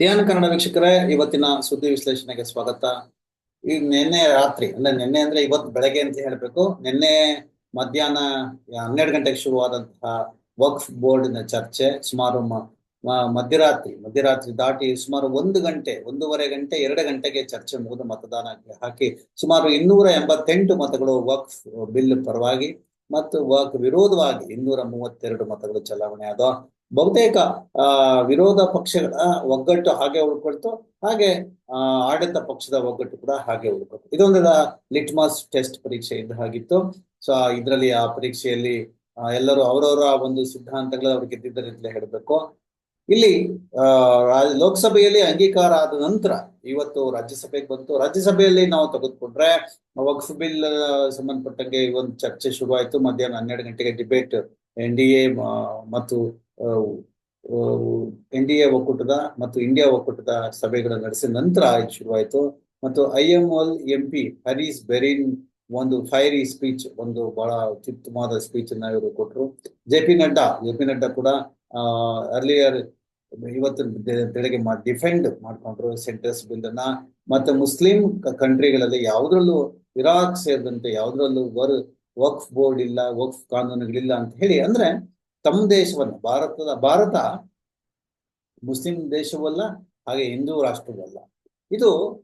ಧ್ಯಾನ ಕನ್ನಡ ವೀಕ್ಷಕರೇ, ಇವತ್ತಿನ ಸುದ್ದಿ ವಿಶ್ಲೇಷಣೆಗೆ ಸ್ವಾಗತ. ಈಗ ನಿನ್ನೆ ರಾತ್ರಿ, ಅಂದ್ರೆ ನಿನ್ನೆ ಅಂದ್ರೆ ಇವತ್ತು ಬೆಳಗ್ಗೆ ಅಂತ ಹೇಳ್ಬೇಕು. ನಿನ್ನೆ ಮಧ್ಯಾಹ್ನ ಹನ್ನೆರಡು ಗಂಟೆಗೆ ಶುರುವಾದಂತಹ ವಕ್ಫ್ ಬೋರ್ಡಿನ ಚರ್ಚೆ ಸುಮಾರು ಮಧ್ಯರಾತ್ರಿ ಮಧ್ಯರಾತ್ರಿ ದಾಟಿ ಸುಮಾರು ಒಂದು ಗಂಟೆ, ಒಂದೂವರೆ ಗಂಟೆ, ಎರಡು ಗಂಟೆಗೆ ಚರ್ಚೆ ಮುಗಿದು ಮತದಾನಕ್ಕೆ ಹಾಕಿ ಸುಮಾರು ಇನ್ನೂರ ಎಂಬತ್ತೆಂಟು ಮತಗಳು ವಕ್ಫ್ ಬಿಲ್ ಪರವಾಗಿ ಮತ್ತು ವಾಕ್ ವಿರೋಧವಾಗಿ ಇನ್ನೂರ ಮೂವತ್ತೆರಡು ಮತಗಳು ಚಲಾವಣೆ ಆದ ಬಹುತೇಕ ವಿರೋಧ ಪಕ್ಷಗಳ ಒಗ್ಗಟ್ಟು ಹಾಗೆ ಉಳ್ಕೊಳ್ತು. ಹಾಗೆ, ಆ, ಆಡಳಿತ ಪಕ್ಷದ ಒಗ್ಗಟ್ಟು ಕೂಡ ಹಾಗೆ ಉಳ್ಕೊಳ್ತು. ಇದೊಂದು ಲಿಟ್ಮಾಸ್ ಟೆಸ್ಟ್ ಪರೀಕ್ಷೆ ಇದ್ದ ಹಾಗಿತ್ತು ಸೊ ಇದರಲ್ಲಿ ಆ ಪರೀಕ್ಷೆಯಲ್ಲಿ ಎಲ್ಲರೂ ಅವರವರ ಒಂದು ಸಿದ್ಧಾಂತಗಳು ಅವ್ರಿಗೆ ಗೆದ್ದಿದ್ದಾರೆ ಹೇಳಬೇಕು. ಇಲ್ಲಿ ಲೋಕಸಭೆಯಲ್ಲಿ ಅಂಗೀಕಾರ ಆದ ನಂತರ ಇವತ್ತು ರಾಜ್ಯಸಭೆಗೆ ಬಂತು. ರಾಜ್ಯಸಭೆಯಲ್ಲಿ ನಾವು ತೆಗೆದುಕೊಂಡ್ರೆ ವಕ್ಫ್ ಬಿಲ್ ಸಂಬಂಧಪಟ್ಟಂಗೆ ಒಂದು ಚರ್ಚೆ ಶುರುವಾಯಿತು. ಮಧ್ಯಾಹ್ನ ಹನ್ನೆರಡು ಗಂಟೆಗೆ ಡಿಬೇಟ್ ಎನ್ ಡಿ ಎ ಮತ್ತು ಎನ್ ಡಿ ಎ ಒಕ್ಕೂಟದ ಮತ್ತು ಇಂಡಿಯಾ ಒಕ್ಕೂಟದ ಸಭೆಗಳು ನಡೆಸಿದ ನಂತರ ಶುರುವಾಯಿತು. ಮತ್ತು I M L M P Haris Beeran ಒಂದು ಫೈರಿ ಸ್ಪೀಚ್ ಒಂದು ಬಹಳ ಅತ್ಯುತ್ತಮವಾದ ಸ್ಪೀಚ್ ಅನ್ನ ಇವರು ಕೊಟ್ಟರು J P Nadda J P Nadda ಕೂಡ ಅರ್ಲಿಯರ್ ಇವತ್ತು ಬೆ- ಬೆಳಗ್ಗೆ ಡಿಫೆಂಡ್ ಮಾಡ್ಕೊಂಡ್ರು ಸೆಂಟರ್ಸ್ ಬಿಲ್ ಅನ್ನ ಮತ್ತೆ ಮುಸ್ಲಿಂ ಕಂಟ್ರಿಗಳಲ್ಲಿ ಯಾವುದ್ರಲ್ಲೂ ಇರಾಕ್ ಸೇರಿದಂತೆ ಯಾವುದ್ರಲ್ಲೂ ವರ್, ವಕ್ಫ್ ಬೋರ್ಡ್ ಇಲ್ಲ, ವಕ್ಫ್ ಕಾನೂನುಗಳಿಲ್ಲ ಅಂತ ಹೇಳಿ ಅಂದ್ರೆ ತಮ್ಮ ದೇಶವನ್ನ ಭಾರತದ, ಭಾರತ ಮುಸ್ಲಿಂ ದೇಶವಲ್ಲ, ಹಾಗೆ ಹಿಂದೂ ರಾಷ್ಟ್ರವಲ್ಲ. ಇದು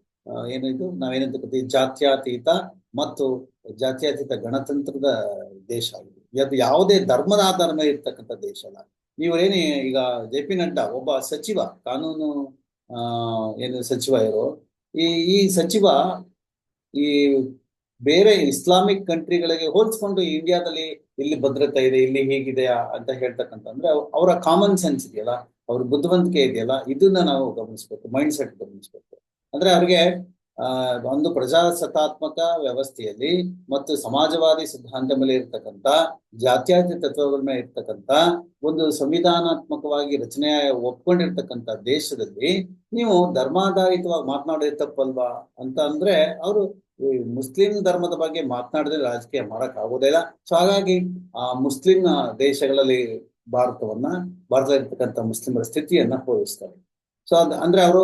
ಏನು ಇದು? ನಾವೇನಂತ ಕರಿತೀವಿ? ಜಾತ್ಯಾತೀತ ಮತ್ತು ಜಾತ್ಯಾತೀತ ಗಣತಂತ್ರದ ದೇಶ ಇದು. ಯಾವುದೇ ಧರ್ಮದ ಆಧಾರ ಮೇಲೆ ಇರ್ತಕ್ಕಂಥ ದೇಶ ಅಲ್ಲ. ನೀವು ಏನು ಈಗ ಜೆ ಪಿ ನಡ್ಡಾ, ಒಬ್ಬ ಸಚಿವ, ಕಾನೂನು ಏನು ಸಚಿವ ಇರೋ, ಈ ಈ ಸಚಿವ ಈ ಬೇರೆ ಇಸ್ಲಾಮಿಕ್ ಕಂಟ್ರಿಗಳಿಗೆ ಹೋಲಿಸ್ಕೊಂಡು ಇಂಡಿಯಾದಲ್ಲಿ ಇಲ್ಲಿ ಭದ್ರತೆ ಇದೆ, ಇಲ್ಲಿ ಹೇಗಿದೆಯಾ ಅಂತ ಹೇಳ್ತಕ್ಕಂತಂದ್ರೆ ಅವರ ಕಾಮನ್ ಸೆನ್ಸ್ ಇದೆಯಲ್ಲ, ಅವ್ರ ಬುದ್ಧಿವಂತಿಕೆ ಇದೆಯಲ್ಲ, ಇದನ್ನ ನಾವು ಗಮನಿಸ್ಬೇಕು ಮೈಂಡ್ ಸೆಟ್ ಗಮನಿಸ್ಬೇಕು. ಅಂದ್ರೆ ಅವ್ರಿಗೆ ಒಂದು ಪ್ರಜಾಸತ್ತಾತ್ಮಕ ವ್ಯವಸ್ಥೆಯಲ್ಲಿ ಮತ್ತು ಸಮಾಜವಾದಿ ಸಿದ್ಧಾಂತ ಮೇಲೆ ಇರ್ತಕ್ಕಂಥ, ಜಾತ್ಯತೀತ ತತ್ವಗಳ ಮೇಲೆ ಇರ್ತಕ್ಕಂಥ, ಒಂದು ಸಂವಿಧಾನಾತ್ಮಕವಾಗಿ ರಚನೆ ಒಪ್ಕೊಂಡಿರ್ತಕ್ಕಂಥ ದೇಶದಲ್ಲಿ ನೀವು ಧರ್ಮಾಧಾರಿತವಾಗಿ ಮಾತನಾಡೋದು ತಪ್ಪಲ್ವಾ ಅಂತ ಅಂದ್ರೆ ಅವರು ಈ ಮುಸ್ಲಿಂ ಧರ್ಮದ ಬಗ್ಗೆ ಮಾತನಾಡಿದ್ರೆ ರಾಜಕೀಯ ಮಾಡಕ್ ಆಗೋದಿಲ್ಲ ಸೊ ಹಾಗಾಗಿ ಆ ಮುಸ್ಲಿಂ ದೇಶಗಳಲ್ಲಿ ಭಾರತವನ್ನ, ಭಾರತದಲ್ಲಿರ್ತಕ್ಕಂಥ ಮುಸ್ಲಿಮರ ಸ್ಥಿತಿಯನ್ನ ಹೋಲಿಸ್ತಾರೆ ಸೊ ಅದ್ ಅಂದ್ರೆ ಅವರು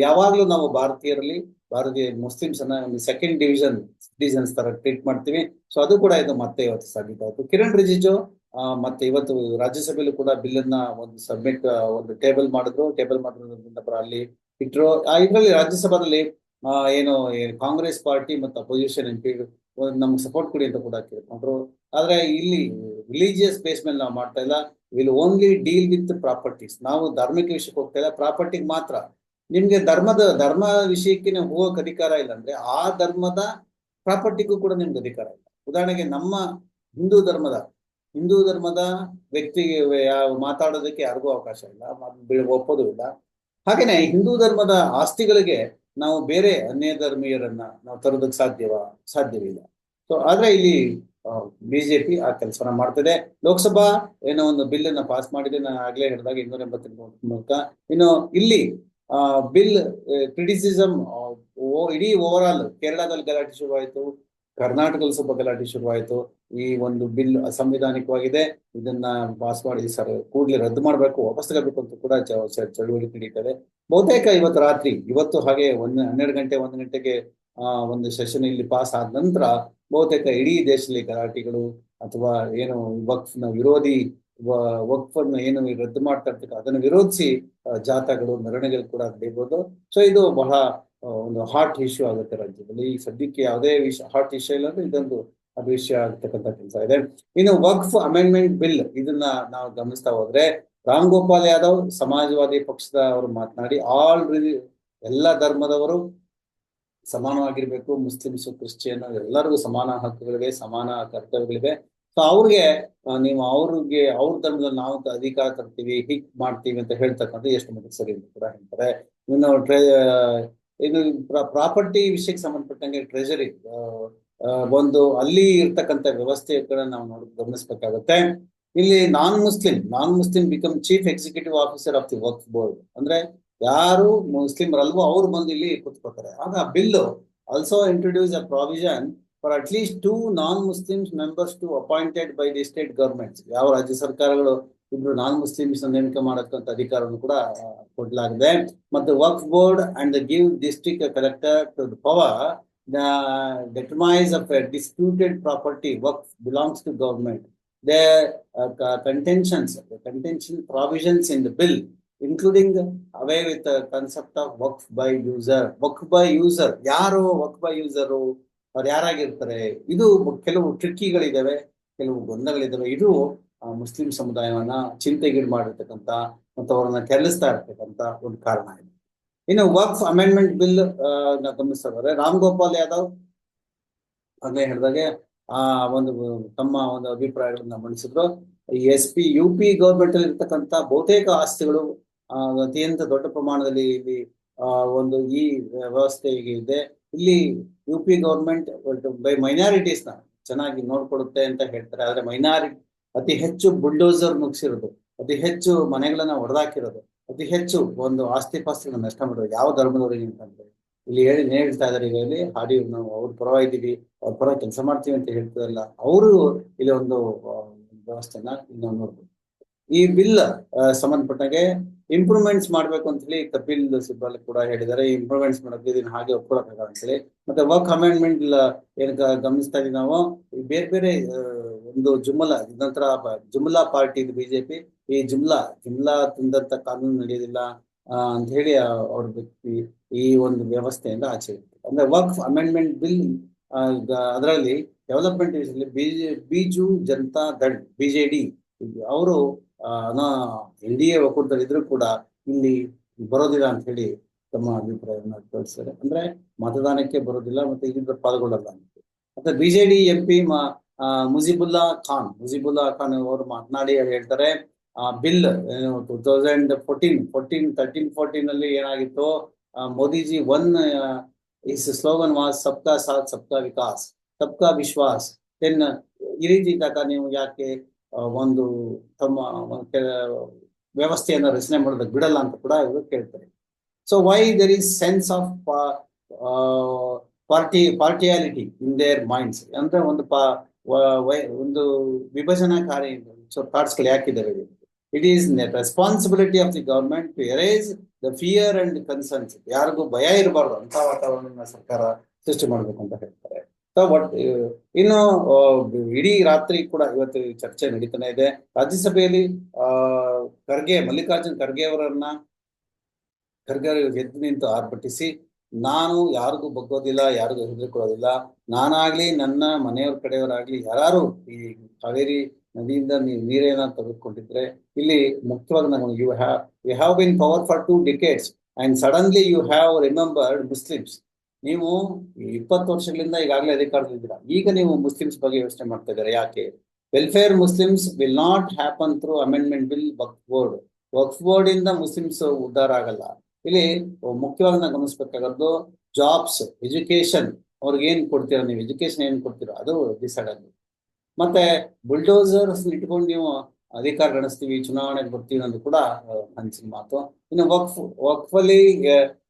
ಯಾವಾಗ್ಲೂ ನಾವು ಭಾರತೀಯರಲ್ಲಿ ಭಾರತೀಯ ಮುಸ್ಲಿಮ್ಸ್ ಅನ್ನ ಒಂದು ಸೆಕೆಂಡ್ ಡಿವಿಷನ್ ಸಿಟಿಸನ್ಸ್ ತರ ಟ್ರೀಟ್ ಮಾಡ್ತೀವಿ. ಸೊ ಅದು ಕೂಡ ಇದು ಮತ್ತೆ ಇವತ್ತು ಸಾಬೀತಾಯ್ತು ಕಿರಣ್ ರಿಜಿಜು ಮತ್ತೆ ಇವತ್ತು ರಾಜ್ಯಸಭೆಯಲ್ಲೂ ಕೂಡ ಬಿಲ್ ಅನ್ನ ಒಂದು ಸಬ್ಮಿಟ್ ಒಂದು ಟೇಬಲ್ ಮಾಡಿದ್ರು. ಟೇಬಲ್ ಮಾಡಿರೋದ್ರಿಂದ ಅಲ್ಲಿ ಇಟ್ಟರು ಇದ್ರಲ್ಲಿ ರಾಜ್ಯಸಭಾದಲ್ಲಿ ಏನು ಕಾಂಗ್ರೆಸ್ ಪಾರ್ಟಿ ಮತ್ತು ಅಪೋಸಿಷನ್ ಎಂ ಪಿ ನಮ್ಗೆ ಸಪೋರ್ಟ್ ಕೊಡಿ ಅಂತ ಕೂಡ ಕೇಳ್ಕೊಂಡ್ರು. ಆದ್ರೆ ಇಲ್ಲಿ ರಿಲಿಜಿಯಸ್ ಬೇಸ್ ಮೇಲೆ ನಾವು ಮಾಡ್ತಾ ಇಲ್ಲ. Will only deal with properties ನಾವು ಧಾರ್ಮಿಕ ವಿಷಯಕ್ಕೆ ಹೋಗ್ತಾ ಇಲ್ಲ. ಪ್ರಾಪರ್ಟಿಗೆ ಮಾತ್ರ. ನಿಮ್ಗೆ ಧರ್ಮದ ಧರ್ಮ ವಿಷಯಕ್ಕೆ ನೀವು ಹೋಗಕ್ ಅಧಿಕಾರ ಇಲ್ಲ ಅಂದ್ರೆ ಆ ಧರ್ಮದ ಪ್ರಾಪರ್ಟಿಗೂ ಕೂಡ ನಿಮ್ಗೆ ಅಧಿಕಾರ ಇಲ್ಲ ಉದಾಹರಣೆಗೆ ನಮ್ಮ ಹಿಂದೂ ಧರ್ಮದ ಹಿಂದೂ ಧರ್ಮದ ವ್ಯಕ್ತಿಗೆ ಮಾತಾಡೋದಕ್ಕೆ ಯಾರಿಗೂ ಅವಕಾಶ ಇಲ್ಲ ಒಪ್ಪೋದು ಇಲ್ಲ ಹಾಗೇನೆ ಹಿಂದೂ ಧರ್ಮದ ಆಸ್ತಿಗಳಿಗೆ ನಾವು ಬೇರೆ ಅನ್ಯ ಧರ್ಮೀಯರನ್ನ ನಾವು ತರೋದಕ್ಕೆ ಸಾಧ್ಯವ ಸಾಧ್ಯವಿಲ್ಲ ಸೊ ಆದ್ರೆ ಇಲ್ಲಿ ಬಿಜೆಪಿ ಆ ಕೆಲಸನ ಮಾಡ್ತದೆ ಲೋಕಸಭಾ ಏನೋ ಒಂದು ಬಿಲ್ ಅನ್ನ ಪಾಸ್ ಮಾಡಿದೆ ನಾನು ಆಗ್ಲೇ ಹೇಳಿದಾಗ ಇನ್ನೂರ ಎಂಬತ್ತೆಂಟು ಮೂಲಕ ಇನ್ನು ಇಲ್ಲಿ ಬಿಲ್ ಕ್ರಿಟಿಸಿಸಮ್ ಇಡೀ ಓವರ್ ಆಲ್ ಕೇರಳದಲ್ಲಿ ಗಲಾಟೆ ಶುರುವಾಯಿತು, ಕರ್ನಾಟಕದಲ್ಲಿ ಸ್ವಲ್ಪ ಗಲಾಟೆ ಶುರುವಾಯಿತು. ಈ ಒಂದು ಬಿಲ್ ಸಂವಿಧಾನಿಕವಾಗಿದೆ ಇದನ್ನ ಪಾಸ್ ಮಾಡಿ ಸರ್, ಕೂಡಲೇ ರದ್ದು ಮಾಡಬೇಕು, ವಾಪಸ್ ತಗೋಬೇಕು ಅಂತ ಕೂಡ ಚಳುವಳಿ ನಡೀತದೆ. ಬಹುತೇಕ ಇವತ್ತು ರಾತ್ರಿ, ಇವತ್ತು ಹಾಗೆ ಒಂದು ಹನ್ನೆರಡು ಗಂಟೆ, ಒಂದು ಗಂಟೆಗೆ, ಆ, ಒಂದು ಸೆಷನ್ ಇಲ್ಲಿ ಪಾಸ್ ಆದ ನಂತರ ಬಹುತೇಕ ಇಡೀ ದೇಶದಲ್ಲಿ ಗಲಾಟೆಗಳು ಅಥವಾ ಏನು ವಕ್ಫ್ನ ವಿರೋಧಿ ವಕ್ಫ್ ಅನ್ನು ಏನು ರದ್ದು ಮಾಡ್ತಾ ಇರ್ತಕ್ಕ, ಅದನ್ನು ವಿರೋಧಿಸಿ ಜಾಥಾಗಳು, ಮೆರವಣಿಗೆಗಳು ಕೂಡ ನಡೀಬಹುದು ಸೊ ಇದು ಬಹಳ ಒಂದು ಹಾಟ್ ಇಶ್ಯೂ ಆಗುತ್ತೆ ರಾಜ್ಯದಲ್ಲಿ. ಈ ಸದ್ಯಕ್ಕೆ ಯಾವುದೇ ವಿಷಯ ಹಾಟ್ ಇಶ್ಯೂ ಇಲ್ಲ ಅಂದ್ರೆ ಇದೊಂದು ಅದು ವಿಷಯ ಆಗ್ತಕ್ಕಂಥ ಕೆಲಸ ಇದೆ. ಇನ್ನು ವಕ್ಫ್ ಅಮೆಂಡ್ಮೆಂಟ್ ಬಿಲ್ ಇದನ್ನ ನಾವು ಗಮನಿಸ್ತಾ ಹೋದ್ರೆ, ರಾಮ್ ಗೋಪಾಲ್ ಯಾದವ್ ಸಮಾಜವಾದಿ ಪಕ್ಷದ ಅವರು ಮಾತನಾಡಿ ಆಲ್ ಎಲ್ಲ ಧರ್ಮದವರು ಸಮಾನವಾಗಿರ್ಬೇಕು. ಮುಸ್ಲಿಮ್ಸು, ಕ್ರಿಶ್ಚಿಯನ್ ಎಲ್ಲರಿಗೂ ಸಮಾನ ಹಕ್ಕುಗಳಿವೆ, ಸಮಾನ ಕರ್ತವ್ಯಗಳಿವೆ. ಸೊ ಅವ್ರಿಗೆ ನೀವು ಅವ್ರಿಗೆ, ಅವ್ರ ಧರ್ಮದಲ್ಲಿ ನಾವು ಅಧಿಕಾರ ತರ್ತೀವಿ, ಹೀಗ್ ಮಾಡ್ತೀವಿ ಅಂತ ಹೇಳ್ತಕ್ಕಂಥ ಎಷ್ಟು ಮಟ್ಟಿಗೆ ಸರಿ ಅಂತ ಕೂಡ ಹೇಳ್ತಾರೆ. ಇನ್ನು ಟ್ರೆ ಇನ್ನು ಪ್ರಾಪರ್ಟಿ ವಿಷಯಕ್ಕೆ ಸಂಬಂಧಪಟ್ಟಂಗೆ ಟ್ರೆಜರಿ ಒಂದು ಅಲ್ಲಿ ಇರ್ತಕ್ಕಂಥ ಕೂಡ ನಾವು ನೋಡಿ, ಗಮನಿಸ್ಬೇಕಾಗತ್ತೆ. ಇಲ್ಲಿ non Muslim non Muslim become chief executive officer of the work board ಅಂದ್ರೆ ಯಾರು ಮುಸ್ಲಿಮರಲ್ವೋ ಅವ್ರು ಬಂದು ಇಲ್ಲಿ ಕೂತ್ಕೋತಾರೆ ಆಗ bill also introduce a provision for at least two non Muslims members to appointed by the state governments ಯಾವ ರಾಜ್ಯ ಸರ್ಕಾರಗಳು ಇಬ್ರು ನಾನ್ ಮುಸ್ಲಿಮ್ಸ್ ನೇಮಕ ಮಾಡಕ್ಕಂತ ಅಧಿಕಾರವನ್ನು ಕೂಡ ಕೊಡಲಾಗಿದೆ ಮತ್ತು work board and give district collector to power a disputed property work belongs to government. Their uh, co- contentions, the contention provisions in the bill, including the away with the concept of work by user. Work by user, ಯಾರು ವರ್ಕ್ by user ಅವ್ರು ಯಾರಾಗಿರ್ತಾರೆ? ಇದು ಕೆಲವು ಟ್ರಿಕ್ಕಿಗಳಿದಾವೆ ಕೆಲವು ಗೊಂದಗಳಿದಾವೆ ಇದು Muslim ಸಮುದಾಯವನ್ನ ಚಿಂತೆಗೀಡು ಮಾಡಿರ್ತಕ್ಕಂಥ ಮತ್ತು ಅವರನ್ನ ಕೆರಳಿಸ್ತಾ ಇರ್ತಕ್ಕಂಥ ಒಂದು ಕಾರಣ ಇದೆ. ಇನ್ನು ವಕ್ಫ್ ಅಮೆಂಡ್ಮೆಂಟ್ ಬಿಲ್ ಗಮನಿಸ್ತಾ ರಾಮ್ ಗೋಪಾಲ್ ಯಾದವ್ ಅದೇ ಹೇಳಿದಾಗೆ, ಆ, ಒಂದು ತಮ್ಮ ಒಂದು ಅಭಿಪ್ರಾಯಗಳನ್ನ ಮಂಡಿಸಿದ್ರು. S P U P government ಅಲ್ಲಿ ಇರ್ತಕ್ಕಂಥ ಬಹುತೇಕ ಆಸ್ತಿಗಳು ಅತ್ಯಂತ ದೊಡ್ಡ ಪ್ರಮಾಣದಲ್ಲಿ ಇಲ್ಲಿ ಒಂದು ಈ ವ್ಯವಸ್ಥೆ ಇದೆ. ಇಲ್ಲಿ ಯು ಪಿ ಗೌರ್ಮೆಂಟ್ ಬೈ ಮೈನಾರಿಟೀಸ್ನ ಚೆನ್ನಾಗಿ ನೋಡ್ಕೊಡುತ್ತೆ ಅಂತ ಹೇಳ್ತಾರೆ. ಆದ್ರೆ ಮೈನಾರಿಟಿ ಅತಿ ಹೆಚ್ಚು ಬುಲ್ಡೋಸರ್ ಮುಗಿಸಿರೋದು ಅತಿ ಹೆಚ್ಚು ಮನೆಗಳನ್ನ ಹೊಡೆದಾಕಿರೋದು ಅತಿ ಹೆಚ್ಚು ಒಂದು ಆಸ್ತಿ ಪಾಸ್ತಿಗಳನ್ನ ನಷ್ಟ ಮಾಡೋದು ಯಾವ ಧರ್ಮದವರಿಗೆ ಅಂತಂದ್ರೆ? ಇಲ್ಲಿ ಹೇಳಿ ಹೇಳ್ತಾ ಇದಾರೆ, ಈಗ ಇಲ್ಲಿ ಹಾಡಿ ನಾವು ಅವ್ರ ಪರವಾಗಿದ್ದೀವಿ, ಅವ್ರ ಪರ ಕೆಲಸ ಮಾಡ್ತೀವಿ ಅಂತ ಹೇಳ್ತಾರಲ್ಲ, ಅವರು ಇಲ್ಲಿ ಒಂದು ವ್ಯವಸ್ಥೆನ ನಾವು ನೋಡ್ಬೋದು. ಈ ಬಿಲ್ ಸಂಬಂಧಪಟ್ಟಾಗೆ ಇಂಪ್ರೂವ್ಮೆಂಟ್ಸ್ ಮಾಡ್ಬೇಕು ಅಂತ ಹೇಳಿ ಕಪಿಲ್ ಸಿಬ್ಬಲ್ ಕೂಡ ಹೇಳಿದ್ದಾರೆ. ಇಂಪ್ರೂವ್ಮೆಂಟ್ಸ್ ಮಾಡಕ್ಕೆ ಇದನ್ನ ಹಾಗೆ ಒಪ್ಕೊಳಕ್ಕಾಗಲ್ಲ ಅಂತ ಹೇಳಿ. ಮತ್ತೆ ವರ್ಕ್ ಅಮೆಂಡ್ಮೆಂಟ್ ಏನ್ ಗಮನಿಸ್ತಾ ಇದೀವಿ ನಾವು ಬೇರೆ ಬೇರೆ ಒಂದು ಜುಮ್ಮಲಾ ನಂತರ ಜುಮ್ಲಾ ಪಾರ್ಟಿ ಇದು ಬಿಜೆಪಿ. ಈ ಜುಮ್ಲಾ ಜುಮ್ಲಾ ತಿಂದಂತ ಕಾನೂನು ನಡೆಯೋದಿಲ್ಲ ಅಂತ ಹೇಳಿ ಅವ್ರ ವ್ಯಕ್ತಿ ಈ ಒಂದು ವ್ಯವಸ್ಥೆಯಿಂದ ಆಚೆ. ಅಂದ್ರೆ ವರ್ಕ್ ಅಮೆಂಡ್ಮೆಂಟ್ ಬಿಲ್ ಅದರಲ್ಲಿ ಡೆವಲಪ್ಮೆಂಟ್ ಬಿಜು ಜನತಾ ದಳ್, ಬಿಜೆಡಿ ಅವರು ಎನ್ ಡಿ ಎ ಕೂಡ ಇಲ್ಲಿ ಬರೋದಿಲ್ಲ ಅಂತ ಹೇಳಿ ತಮ್ಮ ಅಭಿಪ್ರಾಯವನ್ನು ಕಳಿಸ್ತಾರೆ ಅಂದ್ರೆ ಮತದಾನಕ್ಕೆ ಬರೋದಿಲ್ಲ ಮತ್ತೆ ಇಲ್ಲಿಂದ ಪಾಲ್ಗೊಳ್ಳಲ್ಲ ಅಂತ. ಮತ್ತೆ BJD M P Mujibullah Khan Mujibullah Khan ಅವರು ಮಾತನಾಡಿ ಹೇಳ್ತಾರೆ bill two thousand fourteen fourteen thirteen fourteen ಅಲ್ಲಿ ಏನಾಗಿತ್ತು? Modiji one is slogan was ಸಬ್ಕಾ ಸಾಥ್ ಸಬ್ಕಾ ವಿಕಾಸ್ ಸಬ್ಕಾ ವಿಶ್ವಾಸ್ ದೆನ್ ಈ ರೀತಿ ಇದ್ದಾಗ ನೀವು ಯಾಕೆ ಆ, ಒಂದು ತಮ್ಮ, ಒಂದು ವ್ಯವಸ್ಥೆಯನ್ನು ರಚನೆ ಮಾಡೋದಕ್ಕೆ ಬಿಡಲ್ಲ ಅಂತ ಕೂಡ ಇವರು ಕೇಳ್ತಾರೆ. So why there is sense of party, partiality in their minds ಅಂದ್ರೆ ಒಂದು ಪಾ ಒಂದು ವಿಭಜನಾಕಾರಿ ಥಾಟ್ಸ್ಗಳು ಯಾಕಿದ್ದಾವೆ it is responsibility of the government to erase the fear and concerns ಯಾರಿಗೂ ಭಯ ಇರಬಾರ್ದು ಅಂತ ವಾತಾವರಣ ಸರ್ಕಾರ ಸೃಷ್ಟಿ ಮಾಡಬೇಕು ಅಂತ ಹೇಳ್ತಾರೆ. ಸೊ ಒಟ್ ಇನ್ನು ಆ, ಇಡೀ ರಾತ್ರಿ ಕೂಡ ಇವತ್ತು ಚರ್ಚೆ ನಡೀತಾನೆ ಇದೆ. ರಾಜ್ಯಸಭೆಯಲ್ಲಿ ಆ ಖರ್ಗೆ ಮಲ್ಲಿಕಾರ್ಜುನ್ ಖರ್ಗೆ ಅವರನ್ನ ಖರ್ಗೆ ಎದ್ದು ನಿಂತು ಆರ್ಭಟಿಸಿ ನಾನು ಯಾರಿಗೂ ಬಗ್ಗೋದಿಲ್ಲ ಯಾರಿಗೂ ಹೆದರಿಕೊಳ್ಳೋದಿಲ್ಲ ನಾನಾಗ್ಲಿ ನನ್ನ ಮನೆಯವ್ರ ಕಡೆಯವರಾಗ್ಲಿ ಯಾರು ಈ ಕಾವೇರಿ ನದಿಯಿಂದ ನೀವು ನೀರೇನ ತೆಗೆದುಕೊಂಡಿದ್ರೆ ಇಲ್ಲಿ ಮುಖ್ಯವಾಗಿ ನಮಗೆ you have you have been power for two decades and suddenly you have remembered Muslims ನೀವು ಇಪ್ಪತ್ತು ವರ್ಷಗಳಿಂದ ಈಗಾಗಲೇ ಅಧಿಕಾರದಲ್ಲಿದ್ದೀರಾ ಈಗ ನೀವು ಮುಸ್ಲಿಮ್ಸ್ ಬಗ್ಗೆ ಯೋಚನೆ ಮಾಡ್ತಾ ಇದ್ದಾರೆ? ಯಾಕೆ? Welfare Muslims will not happen through amendment bill Waqf board Waqf board ಇಂದ ಮುಸ್ಲಿಮ್ಸ್ ಉದ್ಧಾರ ಆಗಲ್ಲ. ಇಲ್ಲಿ ಮುಖ್ಯವಾಗಿ ನಾವು ಗಮನಿಸಬೇಕಾಗದ್ದು ಜಾಬ್ಸ್ ಎಜುಕೇಶನ್ ಅವ್ರಿಗೆ ಏನ್ ಕೊಡ್ತೀರಾ ನೀವು? ಎಜುಕೇಶನ್ ಏನ್ ಕೊಡ್ತೀರಾ? ಅದು ಡಿಸೈಡ್ ಆಗಿದೆ ಮತ್ತೆ ಬುಲ್ಡೋಸರ್ಸ್ ಇಟ್ಕೊಂಡು ನೀವು ಅಧಿಕಾರ ನಡೆಸ್ತೀವಿ ಚುನಾವಣೆಗೆ ಬರ್ತೀವಿ ಅನ್ನೋದು ಕೂಡ ಅನ್ಸಿದ ಮಾತು. ಇನ್ನು ವಕ್ಫ್ ವಕ್ಫ್ ಅಲ್ಲಿ ಆ, ಆ,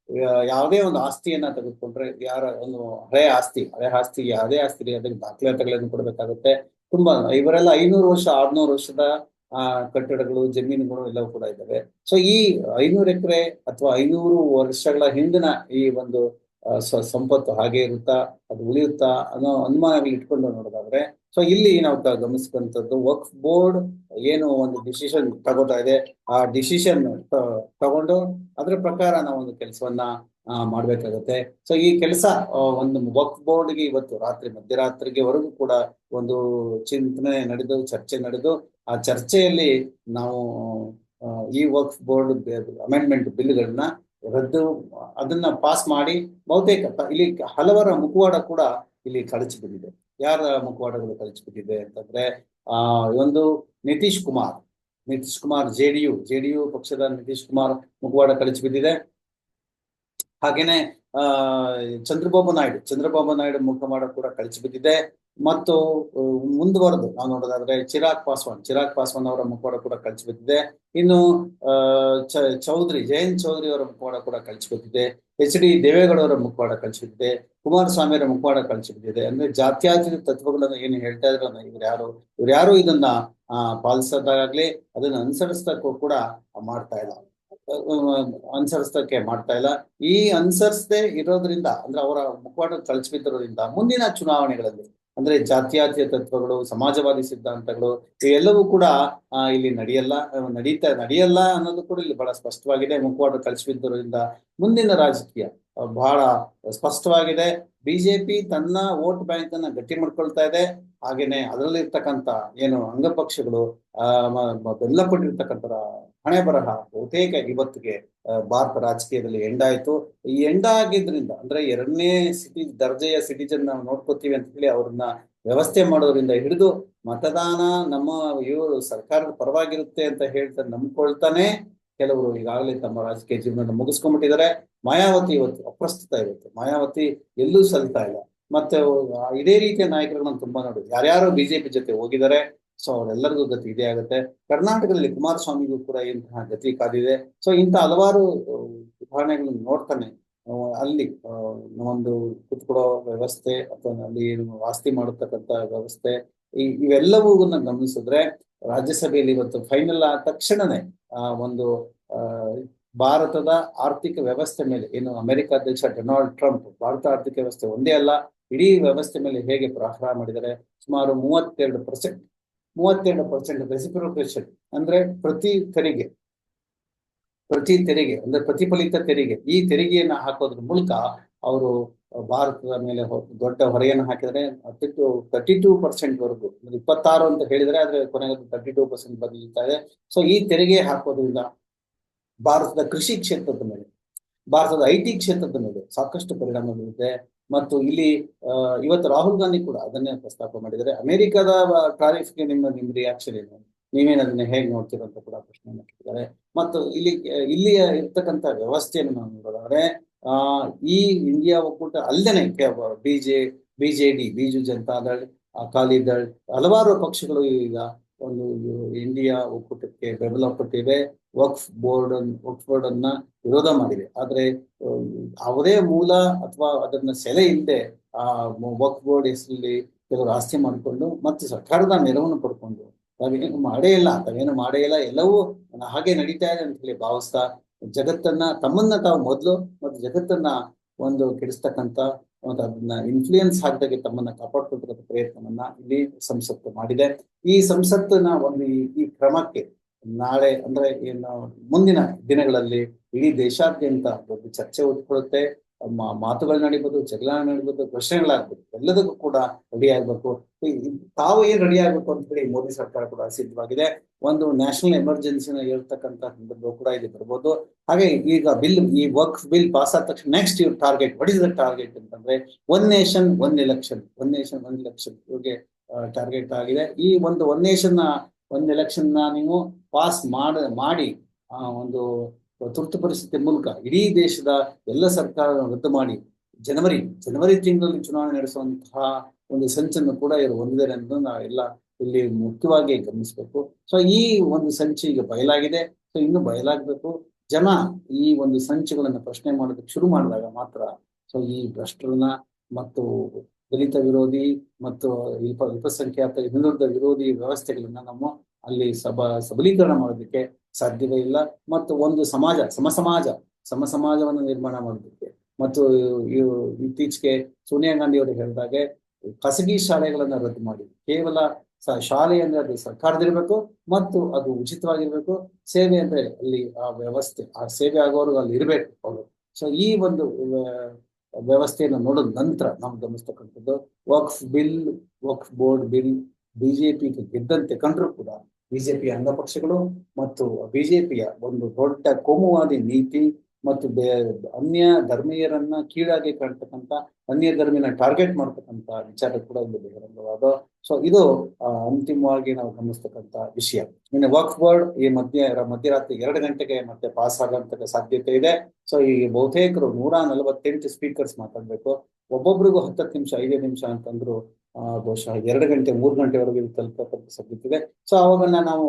ಯಾವುದೇ ಒಂದು ಆಸ್ತಿಯನ್ನ ತೆಗೆದುಕೊಂಡ್ರೆ ಯಾರ ಒಂದು ಹಳೆ ಆಸ್ತಿ ಹಳೆ ಆಸ್ತಿ, ಯಾವುದೇ ಆಸ್ತಿ ಅದಕ್ಕೆ ಅದಕ್ಕೆ ದಾಖಲಾತಿಗಳನ್ನು ಕೊಡಬೇಕಾಗುತ್ತೆ. ತುಂಬಾ ಇವರೆಲ್ಲ ಐನೂರು ವರ್ಷ, ಆರ್ನೂರು ವರ್ಷದ, ಆ, ಕಟ್ಟಡಗಳು, ಜಮೀನುಗಳು ಎಲ್ಲವೂ ಕೂಡ ಇದ್ದಾವೆ. ಸೊ ಈ ಐನೂರು ಎಕರೆ ಅಥವಾ ಐನೂರು ವರ್ಷಗಳ ಹಿಂದಿನ ಈ ಒಂದು ಸಂಪತ್ತು ಹಾಗೆ ಇರುತ್ತಾ, ಅದು ಉಳಿಯುತ್ತಾ ಅನ್ನೋ ಅನುಮಾನಗಳು ಇಟ್ಕೊಂಡು ನೋಡೋದಾದ್ರೆ ಸೊ ಇಲ್ಲಿ ನಾವು ತ- ವರ್ಕ್ ಬೋರ್ಡ್ ಏನು ಒಂದು ಡಿಸಿಷನ್ ತಗೋತಾ ಇದೆ, ಆ ಡಿಸಿಷನ್ ತಗೊಂಡು ಅದ್ರ ಪ್ರಕಾರ ನಾವು ಒಂದು ಕೆಲಸವನ್ನ ಮಾಡ್ಬೇಕಾಗತ್ತೆ. ಸೊ ಈ ಕೆಲಸ ಒಂದು ವರ್ಕ್ ಬೋರ್ಡ್ಗೆ ಇವತ್ತು ರಾತ್ರಿ ಮಧ್ಯರಾತ್ರಿಗೆವರೆಗೂ ಕೂಡ ಒಂದು ಚಿಂತನೆ ನಡೆದು, ಚರ್ಚೆ ನಡೆದು, ಆ ಚರ್ಚೆಯಲ್ಲಿ ನಾವು ಈ ವರ್ಕ್ ಬೋರ್ಡ್ ಅಮೆಂಡ್ಮೆಂಟ್ ಬಿಲ್ಗಳನ್ನ ರದ್ದು, ಅದನ್ನ ಪಾಸ್ ಮಾಡಿ ಬಹುತೇಕ ಇಲ್ಲಿ ಹಲವರ ಮುಖವಾಡ ಕೂಡ ಇಲ್ಲಿ ಕಳಚಿ ಬಿದ್ದಿದೆ. ಯಾರ ಮುಖವಾಡಗಳು ಕಳಚಿ ಬಿದ್ದಿದೆ ಅಂತಂದ್ರೆ, ಆ, ಒಂದು Nitish Kumar. Nitish Kumar J D U, J D U ಪಕ್ಷದ ನಿತೀಶ್ ಕುಮಾರ್ ಮುಖವಾಡ ಕಳಚಿ ಹಾಗೇನೇ, ಆ, ಚಂದ್ರಬಾಬು ನಾಯ್ಡು ಚಂದ್ರಬಾಬು ನಾಯ್ಡು ಮುಖವಾಡ ಕೂಡ ಕಳಚಿ ಮತ್ತು ಮುಂದುವರೆದು. ನಾವು ನೋಡೋದಾದ್ರೆ ಚಿರಾಗ್ ಪಾಸ್ವಾನ್. ಚಿರಾಗ್ ಪಾಸ್ವಾನ್ ಅವರ ಮುಖವಾಡ ಕೂಡ ಕಳಿಸ್ಬಿಟ್ಟಿದೆ ಇನ್ನು ಚೌಧರಿ, ಜಯಂತ್ ಚೌಧರಿ ಅವರ ಮುಖವಾಡ ಕೂಡ ಕಳಿಸ್ಬಿಟ್ಟಿದೆ ಎಚ್ ಡಿ ದೇವೇಗೌಡ ಅವರ ಮುಖವಾಡ ಬಿದ್ದಿದೆ ಕುಮಾರಸ್ವಾಮಿ ಅವರ ಮುಖವಾಡ ಕಳಿಸ್ಬಿಟ್ಟಿದೆ ಅಂದ್ರೆ ಜಾತ್ಯಾತೀತ ತತ್ವಗಳನ್ನ ಏನು ಹೇಳ್ತಾ ಇದ್ರು ಇವ್ರು ಯಾರು ಇವ್ರು ಯಾರು ಇದನ್ನ, ಆ, ಪಾಲಿಸೋದಾಗ್ಲಿ ಅದನ್ನ ಅನುಸರಿಸಕ್ಕೂ ಕೂಡ ಮಾಡ್ತಾ ಇಲ್ಲ. ಅನುಸರಿಸ್ತಕ್ಕೆ ಮಾಡ್ತಾ ಇಲ್ಲ. ಈ ಅನುಸರಿಸದೆ ಇರೋದ್ರಿಂದ, ಅಂದ್ರೆ ಅವರ ಮುಖವಾಡ ಕಳಿಸ್ಬಿಟ್ಟಿರೋದ್ರಿಂದ ಮುಂದಿನ ಚುನಾವಣೆಗಳಲ್ಲಿ ಅಂದ್ರೆ ಜಾತ್ಯಾತೀತ ತತ್ವಗಳು, ಸಮಾಜವಾದಿ ಸಿದ್ಧಾಂತಗಳು, ಇವೆಲ್ಲವೂ ಕೂಡ ಇಲ್ಲಿ ನಡೆಯಲ್ಲ ನಡೀತಾ, ನಡೆಯಲ್ಲ ಅನ್ನೋದು ಕೂಡ ಇಲ್ಲಿ ಬಹಳ ಸ್ಪಷ್ಟವಾಗಿದೆ. ಮುಖವಾಡ ಕಳಿಸ್ಬಿದ್ದರಿಂದ ಮುಂದಿನ ರಾಜಕೀಯ ಬಹಳ ಸ್ಪಷ್ಟವಾಗಿದೆ. ಬಿಜೆಪಿ ತನ್ನ ವೋಟ್ ಬ್ಯಾಂಕ್ ಅನ್ನ ಗಟ್ಟಿ ಮಾಡ್ಕೊಳ್ತಾ ಇದೆ. ಹಾಗೇನೆ ಅದರಲ್ಲಿರ್ತಕ್ಕಂಥ ಏನು ಅಂಗಪಕ್ಷಗಳು ಬೆಲ್ಲ ಕೊಟ್ಟಿರ್ತಕ್ಕಂಥ ಹಣೆ ಬರಹ ಬಹುತೇಕ ಇವತ್ತಿಗೆ ಭಾರತ ರಾಜಕೀಯದಲ್ಲಿ ಎಂಡಾಯ್ತು. ಈ ಎಂಡ ಆಗಿದ್ರಿಂದ ಅಂದ್ರೆ ಎರಡನೇ ಸಿಟಿ ದರ್ಜೆಯ ಸಿಟಿಜನ್ ನಾವು ನೋಡ್ಕೋತೀವಿ ಅಂತ ಹೇಳಿ ಅವ್ರನ್ನ ವ್ಯವಸ್ಥೆ ಮಾಡೋದ್ರಿಂದ ಹಿಡಿದು ಮತದಾನ ನಮ್ಮ ಇವರು ಸರ್ಕಾರದ ಪರವಾಗಿರುತ್ತೆ ಅಂತ ಹೇಳ್ತಾ ನಂಬ್ಕೊಳ್ತಾನೆ ಕೆಲವರು ಈಗಾಗಲೇ ತಮ್ಮ ರಾಜಕೀಯ ಜೀವನ ಮುಗಿಸ್ಕೊಂಡ್ಬಿಟ್ಟಿದ್ದಾರೆ. ಮಾಯಾವತಿ ಇವತ್ತು ಅಪ್ರಸ್ತುತ ಇವತ್ತು. ಮಾಯಾವತಿ ಎಲ್ಲೂ ಸಲ್ತಾ ಇಲ್ಲ. ಮತ್ತೆ ಇದೇ ರೀತಿಯ ನಾಯಕರನ್ನ ತುಂಬಾ ನೋಡಿ ಯಾರ್ಯಾರು ಬಿಜೆಪಿ ಜೊತೆ ಹೋಗಿದ್ದಾರೆ ಸೊ ಅವರೆಲ್ಲರಿಗೂ ಗತಿ ಇದೇ ಆಗುತ್ತೆ. ಕರ್ನಾಟಕದಲ್ಲಿ ಕುಮಾರಸ್ವಾಮಿಗೂ ಕೂಡ ಇಂತಹ ಗತಿ ಕಾದಿದೆ. ಸೊ ಇಂಥ ಹಲವಾರು ಉದಾಹರಣೆಗಳನ್ನು ನೋಡ್ತಾನೆ. ಅಲ್ಲಿ ಒಂದು ಕುತ್ಕೊಡೋ ವ್ಯವಸ್ಥೆ ಅಥವಾ ಅಲ್ಲಿ ವಾಸ್ತಿ ಮಾಡತಕ್ಕಂತ ವ್ಯವಸ್ಥೆ ಇವೆಲ್ಲವೂ ಗಮನಿಸಿದ್ರೆ ರಾಜ್ಯಸಭೆಯಲ್ಲಿ ಇವತ್ತು ಫೈನಲ್ ಆದ ತಕ್ಷಣನೇ, ಆ, ಒಂದು ಭಾರತದ ಆರ್ಥಿಕ ವ್ಯವಸ್ಥೆ ಮೇಲೆ, ಏನು ಅಮೆರಿಕ ಅಧ್ಯಕ್ಷ ಡೊನಾಲ್ಡ್ ಟ್ರಂಪ್ ಭಾರತ ಆರ್ಥಿಕ ವ್ಯವಸ್ಥೆ ಒಂದೇ ಅಲ್ಲ, ಇಡೀ ವ್ಯವಸ್ಥೆ ಮೇಲೆ ಹೇಗೆ ಪ್ರಹಾರ ಮಾಡಿದರೆ ಸುಮಾರು ಮೂವತ್ತೆರಡು ಪರ್ಸೆಂಟ್ ಮೂವತ್ತೆರಡು ಪರ್ಸೆಂಟ್ ರೆಸಿಪ್ರೋಕೇಷನ್ ಅಂದ್ರೆ ಪ್ರತಿ ತೆರಿಗೆ. ಪ್ರತಿ ತೆರಿಗೆ, ಅಂದ್ರೆ ಪ್ರತಿಫಲಿತ ತೆರಿಗೆ, ಈ ತೆರಿಗೆಯನ್ನ ಹಾಕೋದ್ರ ಮೂಲಕ ಅವರು ಭಾರತದ ಮೇಲೆ ದೊಡ್ಡ ಹೊರೆಯನ್ನು ಹಾಕಿದರೆ ತರ್ಟಿ ಟೂ ಪರ್ಸೆಂಟ್ ವರೆಗೂ ಇಪ್ಪತ್ತಾರು ಅಂತ ಹೇಳಿದ್ರೆ ಆದ್ರೆ ಕೊನೆಗೆ ತರ್ಟಿ ಟೂ ಪರ್ಸೆಂಟ್ ಬದಲಿತಾ ಸೊ ಈ ತೆರಿಗೆ ಹಾಕೋದ್ರಿಂದ ಭಾರತದ ಕೃಷಿ ಕ್ಷೇತ್ರದ ಮೇಲೆ, ಭಾರತದ ಐ ಟಿ ಕ್ಷೇತ್ರದ ಮೇಲೆ ಸಾಕಷ್ಟು ಪರಿಣಾಮ ಬೀರುತ್ತೆ. ಮತ್ತು ಇಲ್ಲಿ ಇವತ್ತು ರಾಹುಲ್ ಗಾಂಧಿ ಕೂಡ ಅದನ್ನೇ ಪ್ರಸ್ತಾಪ ಮಾಡಿದರೆ ಅಮೆರಿಕದ ಟಾರಿಫ್ಗೆ ನಿಮ್ಮ ನಿಮ್ಮ ರಿಯಾಕ್ಷನ್ ಏನು? ನೀವೇನು ಅದನ್ನ ಹೇಗೆ ನೋಡ್ತೀರ ಅಂತ ಕೂಡ ಪ್ರಶ್ನೆಯನ್ನು ಕೇಳಿದ್ದಾರೆ ಮತ್ತು ಇಲ್ಲಿ, ಇಲ್ಲಿಯ ಇರ್ತಕ್ಕಂತ ವ್ಯವಸ್ಥೆಯನ್ನು ನಾವು ನೋಡೋದಾದ್ರೆ, ಆ, ಈ ಇಂಡಿಯಾ ಒಕ್ಕೂಟ ಅಲ್ಲದೆ ಬಿಜೆ ಬಿಜೆಡಿ ಬಿಜು ಜನತಾದಳ್ ಅಕಾಲಿ ದಳ್, ಹಲವಾರು ಪಕ್ಷಗಳು ಈಗ ಒಂದು ಇಂಡಿಯಾ ಒಕ್ಕೂಟಕ್ಕೆ ಬೆಂಬಲ ಕೊಟ್ಟಿವೆ ವಕ್ಫ್ ಬೋರ್ಡ್ ವಕ್ಫ್ ಬೋರ್ಡ್ ಅನ್ನ ವಿರೋಧ ಮಾಡಿದೆ. ಆದ್ರೆ ಅವರೇ ಮೂಲ ಅಥವಾ ಅದನ್ನ ಸೆಲೆ ಇಲ್ಲದೆ ಆ ವಕ್ಫ್ ಬೋರ್ಡ್ ಹೆಸರಲ್ಲಿ ಕೆಲವರು ಆಸ್ತಿ ಮಾಡಿಕೊಂಡು ಮತ್ತೆ ಸರ್ಕಾರದ ನೆರವನ್ನು ಪಡ್ಕೊಂಡು ತಾವೇನು ಮಾಡೇ ಇಲ್ಲ, ತಾವೇನು ಮಾಡೇ ಇಲ್ಲ, ಎಲ್ಲವೂ ಹಾಗೆ ನಡೀತಾ ಇದೆ ಅಂತ ಹೇಳಿ ಭಾವಿಸ್ತಾ ಜಗತ್ತನ್ನ ತಮ್ಮನ್ನ ತಾವು ಮೊದಲು ಮತ್ತು ಜಗತ್ತನ್ನ ಒಂದು ಕೆಡಿಸ್ತಕ್ಕಂತ ಅದನ್ನ ಇನ್ಫ್ಲೂಯೆನ್ಸ್ ಆಗದಾಗೆ ತಮ್ಮನ್ನ ಕಾಪಾಡ್ಕೊಳ್ತಕ್ಕಂಥ ಪ್ರಯತ್ನವನ್ನ ಇಲ್ಲಿ ಸಂಸತ್ತು ಮಾಡಿದೆ. ಈ ಸಂಸತ್ತಿನ ಒಂದು ಈ- ಕ್ರಮಕ್ಕೆ ನಾಳೆ ಅಂದ್ರೆ ಏನು ಮುಂದಿನ ದಿನಗಳಲ್ಲಿ ಇಡೀ ದೇಶಾದ್ಯಂತ ಒಂದು ಚರ್ಚೆ ಉಟ್ಕೊಳ್ಳುತ್ತೆ ಮ- ಮಾತುಗಳು ನಡೀಬೋದು ಜಗಳ ನಡೀಬೋದು ಪ್ರಶ್ನೆಗಳಾಗ್ಬೇಕು ಎಲ್ಲದಕ್ಕೂ ಕೂಡ ರೆಡಿ ಆಗ್ಬೇಕು. ತಾವು ಏನ್ ರೆಡಿ ಆಗ್ಬೇಕು ಅಂತ ಹೇಳಿ ಮೋದಿ ಸರ್ಕಾರ ಕೂಡ ಸಿದ್ಧವಾಗಿದೆ. ಒಂದು ನ್ಯಾಷನಲ್ ಎಮರ್ಜೆನ್ಸಿನ ಹೇಳ್ತಕ್ಕಂತ ಸಂದರ್ಭ ಕೂಡ ಇಲ್ಲಿ ಬರ್ಬೋದು. ಹಾಗೆ ಈಗ ಬಿಲ್, ಈ ವರ್ಕ್ ಬಿಲ್ ಪಾಸ್ ಆದ ತಕ್ಷಣ ನೆಕ್ಸ್ಟ್ ಇವ್ರ target what is the target ಅಂತಂದ್ರೆ one nation one election one nation one election ಇವ್ರಿಗೆ ಟಾರ್ಗೆಟ್ ಆಗಿದೆ. ಈ ಒಂದು ಒನ್ ನೇಷನ್ ಒಂದ್ ಎಲೆಕ್ಷನ್ ನೀವು ಪಾಸ್ ಮಾಡ ಒಂದು ತುರ್ತು ಪರಿಸ್ಥಿತಿ ಮೂಲಕ ಇಡೀ ದೇಶದ ಎಲ್ಲ ಸರ್ಕಾರಗಳನ್ನು ರದ್ದು ಮಾಡಿ ಜನವರಿ ಜನವರಿ ತಿಂಗಳಲ್ಲಿ ಚುನಾವಣೆ ನಡೆಸುವಂತಹ ಒಂದು ಸಂಚನ್ನು ಕೂಡ ಇವರು ಹೊಂದಿದ್ದಾರೆ ಅನ್ನೋದು ನಾವೆಲ್ಲ ಇಲ್ಲಿ ಮುಖ್ಯವಾಗಿ ಗಮನಿಸಬೇಕು. ಸೊ ಈ ಒಂದು ಸಂಚು ಈಗ ಬಯಲಾಗಿದೆ. ಸೊ ಇನ್ನು ಬಯಲಾಗಬೇಕು. ಜನ ಈ ಒಂದು ಸಂಚುಗಳನ್ನ ಪ್ರಶ್ನೆ ಮಾಡೋದಕ್ಕೆ ಶುರು ಮಾಡಿದಾಗ ಮಾತ್ರ ಸೊ, ಈ ಭ್ರಷ್ಟರನ್ನ ಮತ್ತು ದಲಿತ ವಿರೋಧಿ ಮತ್ತು ಅಲ್ಪ ಅಲ್ಪಸಂಖ್ಯಾತ ಹಿಂದುಳಿದ ವಿರೋಧಿ ವ್ಯವಸ್ಥೆಗಳನ್ನ ನಾವು ಅಲ್ಲಿ ಸಬ, ಸಬಲೀಕರಣ ಮಾಡೋದಕ್ಕೆ ಸಾಧ್ಯವೇ ಇಲ್ಲ. ಮತ್ತು ಒಂದು ಸಮಾಜ, ಸಮ ಸಮಾಜ, ಸಮ ಸಮಾಜವನ್ನು ನಿರ್ಮಾಣ ಮಾಡೋದಕ್ಕೆ. ಮತ್ತು ಇತ್ತೀಚೆಗೆ ಸೋನಿಯಾ ಗಾಂಧಿ ಅವರು ಹೇಳಿದಾಗೆ, ಖಾಸಗಿ ಶಾಲೆಗಳನ್ನ ರದ್ದು ಮಾಡಿ. ಕೇವಲ ಶಾಲೆ ಅಂದ್ರೆ ಅದು ಸರ್ಕಾರದಿರ್ಬೇಕು ಮತ್ತು ಅದು ಉಚಿತವಾಗಿರ್ಬೇಕು. ಸೇವೆ ಅಂದ್ರೆ ಅಲ್ಲಿ ಆ ವ್ಯವಸ್ಥೆ, ಆ ಸೇವೆ ಆಗೋರು ಅಲ್ಲಿ ಇರಬೇಕು ಅವರು. ಸೊ ಈ ಒಂದು ವ್ಯ- ವ್ಯವಸ್ಥೆಯನ್ನು ನೋಡಿದ ನಂತರ ನಾವು ಗಮನಿಸ್ತಕ್ಕಂಥದ್ದು, Waqf bill, Waqf board bill BJP ಗೆದ್ದಂತೆ ಕಂಡ್ರು ಕೂಡ ಬಿಜೆಪಿಯ ಅಂಗಪಕ್ಷಗಳು ಮತ್ತು ಬಿಜೆಪಿಯ ಒಂದು ದೊಡ್ಡ ಕೋಮುವಾದಿ ನೀತಿ ಮತ್ತು ಅನ್ಯ ಧರ್ಮೀಯರನ್ನ ಕೀಳಾಗಿ ಕಾಣ್ತಕ್ಕಂಥ, ಅನ್ಯ ಧರ್ಮಿನ ಟಾರ್ಗೆಟ್ ಮಾಡ್ತಕ್ಕಂಥ ವಿಚಾರ ಕೂಡ ಇಲ್ಲಿ ಬಹಿರಂಗವಾದ ಸೊ ಇದು ಅಂತಿಮವಾಗಿ ನಾವು ಗಮನಿಸ್ತಕ್ಕಂಥ ವಿಷಯ. ಇನ್ನು ವಕ್ಫ್ ಬೋರ್ಡ್ ಈ ಮಧ್ಯ, ಮಧ್ಯರಾತ್ರಿ ಎರಡು ಗಂಟೆಗೆ ಮತ್ತೆ ಪಾಸ್ ಆಗಂತ ಸಾಧ್ಯತೆ ಇದೆ. ಸೊ ಈ ಬಹುತೇಕರು ನೂರ ನಲವತ್ತೆಂಟು ಸ್ಪೀಕರ್ಸ್ ಮಾತಾಡ್ಬೇಕು. ಒಬ್ಬೊಬ್ರಿಗೂ ಹತ್ತತ್ತು ನಿಮಿಷ, ಐದೇ ನಿಮಿಷ ಅಂತಂದ್ರು ಬಹುಶಃ ಎರಡು ಗಂಟೆ, ಮೂರು ಗಂಟೆವರೆಗೆ ಇದು ತಲುಪ ಸಾಧ್ಯತೆ ಸೊ ಅವಾಗನ್ನ ನಾವು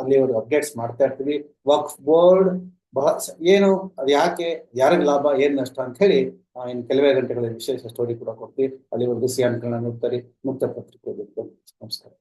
ಅಲ್ಲಿವರೆಗೆ ಅಪ್ಡೇಟ್ಸ್ ಮಾಡ್ತಾ ಇರ್ತೀವಿ. ವಕ್ಫ್ ಬೋರ್ಡ್ ಬಹಳ ಏನು, ಅದು ಯಾಕೆ, ಯಾರಿಗ್ ಲಾಭ, ಏನ್ ನಷ್ಟ ಅಂತ ಹೇಳಿ ಇನ್ನು ಕೆಲವೇ ಗಂಟೆಗಳಲ್ಲಿ ವಿಶೇಷ ಸ್ಟೋರಿ ಕೂಡ ಕೊಡ್ತೀವಿ. ಅಲ್ಲಿವರೆಗೂ ಸಿಎಂಗಳನ್ನ ನೋಡ್ತಾರೆ ಮುಕ್ತ ಪತ್ರಿಕೆ ನಮಸ್ಕಾರ.